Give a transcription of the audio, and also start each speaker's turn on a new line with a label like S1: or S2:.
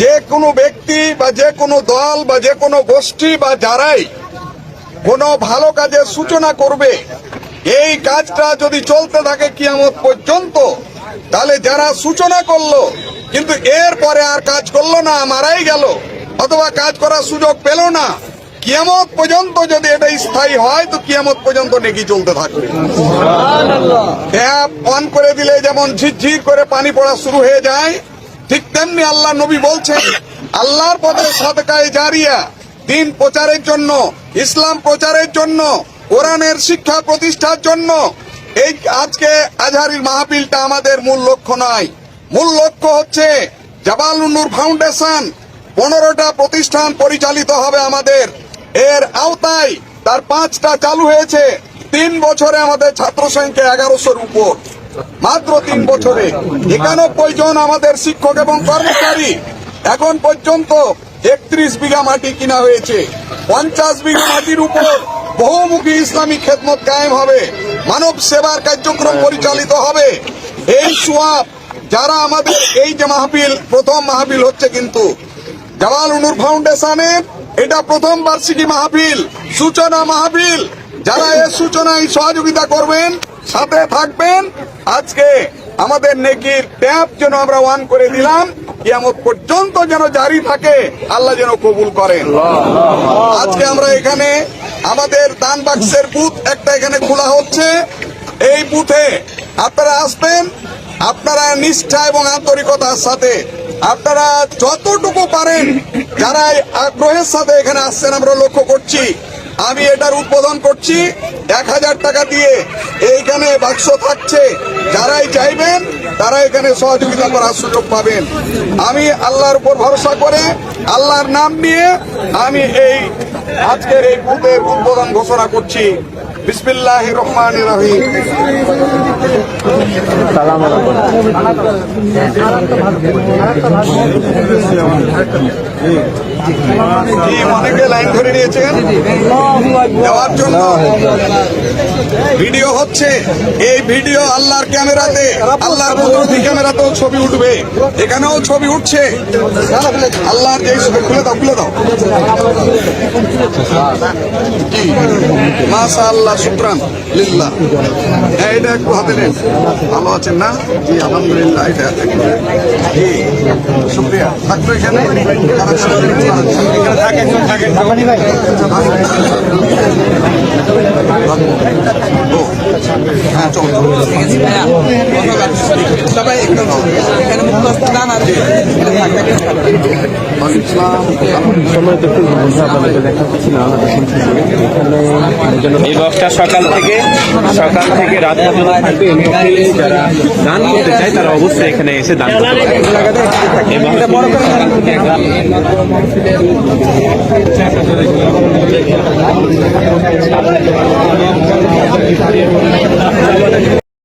S1: যে কোনো ব্যক্তি বা যে কোনো দল বা যে কোনো গোষ্ঠী বা যারাই কোনো ভালো কাজের সূচনা করবে, এই কাজটা যদি চলতে থাকে কিয়ামত পর্যন্ত, তাহলে যারা সূচনা করল, কিন্তু এর পরে আর কাজ করল না, মারাই গেল, অথবা কাজ করার সুযোগ পেল না কিয়ামত পর্যন্ত যদি এটা স্থায়ী হয়, তো কিয়ামত পর্যন্ত নেকি চলতে থাকবে। ট্যাপ অন করে দিলে যেমন ঝিরঝির করে পানি পড়া শুরু হয়ে যায়, ঠিক তেমনি আল্লাহ নবী বলছেন, আল্লাহর পথে সদকায় জারিয়া, দিন প্রচারের জন্য, ইসলাম প্রচারের জন্য, কোরআনের শিক্ষা প্রতিষ্ঠার জন্য, এই আজকে আজহারির মাহফিলটা আমাদের মূল লক্ষ্য নয়। মূল লক্ষ্য হচ্ছে জাবালুন্নুর ফাউন্ডেশন, পনেরোটা প্রতিষ্ঠান পরিচালিত হবে আমাদের। এর আওতায় তার পাঁচটা চালু হয়েছে। তিন বছরে আমাদের ছাত্র সংখ্যা এগারোশোর উপর। মাত্র তিন বছরে। একানব্বই জন আমাদের শিক্ষক এবং কর্মচারী। এখন পর্যন্ত একত্রিশ বিঘা মাটি কিনা হয়েছে। পঞ্চাশ বিঘা মাটির উপর বহুমুখী ইসলামী খেদমত কায়েম হবে। মানব সেবার কার্যক্রম পরিচালিত হবে। এই সোয়াব যারা আমাদের এই যে মাহফিল, প্রথম মাহফিল হচ্ছে কিন্তু জামাল উনুর ফাউন্ডেশনের এটা প্রথম বার্ষিকী মাহফিল, সূচনা মাহফিল। যারা এর সূচনায় সহযোগিতা করবেন, সাথে থাকবেন, আজকে আমাদের নেকির ট্যাপ যেন আমরা ওয়ান করে দিলাম, কিয়ামত পর্যন্ত যেন জারি থাকে, আল্লাহ যেন কবুল করেন। আজকে আমরা এখানে আমাদের দান বাক্সের বুথ একটা এখানে খোলা হচ্ছে। এই বুথে আপনারা আসবেন, আপনারা নিষ্ঠা এবং আন্তরিকতার সাথে আপনারা যতটুকু পারেন যারা আগ্রহের সাথে এখানে আসছেন আমরা লক্ষ্য করছি আমি এটার উদ্বোধন করছি। এক হাজার টাকা দিয়ে এইখানে বাক্স থাকছে। যারাই চাইবেন, তারা এখানে সহযোগিতা করার সুযোগ পাবেন। আমি আল্লাহর উপর ভরসা করে, আল্লাহর নাম নিয়ে আমি এই আজকের এই বুথের উদ্বোধন ঘোষণা করছি। বিসমিল্লাহ রহমান রহিম। অনেকে লাইন ধরে নিয়েছেন। দেওয়ার জন্য ভিডিও হচ্ছে। এই ভিডিও আল্লাহর ক্যামেরাতে আল্লাহর কুদরতি ক্যামেরাতেও ছবি উঠবে। এখানেও ছবি উঠছে। আল্লাহর যে খুলে দাও খুলে দাও। জি মাশা আল্লাহ শুক্রান, লিল্লাহ। হ্যাঁ এটা একটু হাতে নেন। ভালো আছেন না? জি, আলহামদুলিল্লাহ, এটা শুক্রিয়া। থাকবে এখানে?
S2: এই বক্সটা সকাল থেকে সকাল থেকে রাত পর্যন্ত থাকবে যারা দান করতে চায়, তারা অবশ্যই এখানে এসে দান করতে পারে।